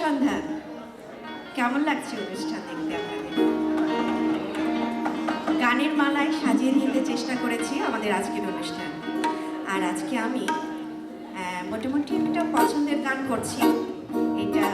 সন্ধ্যা। কেমন লাগছে অনুষ্ঠান দেখতে আপনাদের? গানের মালায় সাজিয়ে নিতে চেষ্টা করেছি আমাদের আজকের অনুষ্ঠান। আর আজকে আমি মোটামুটি একটা পছন্দের গান করছি। এটা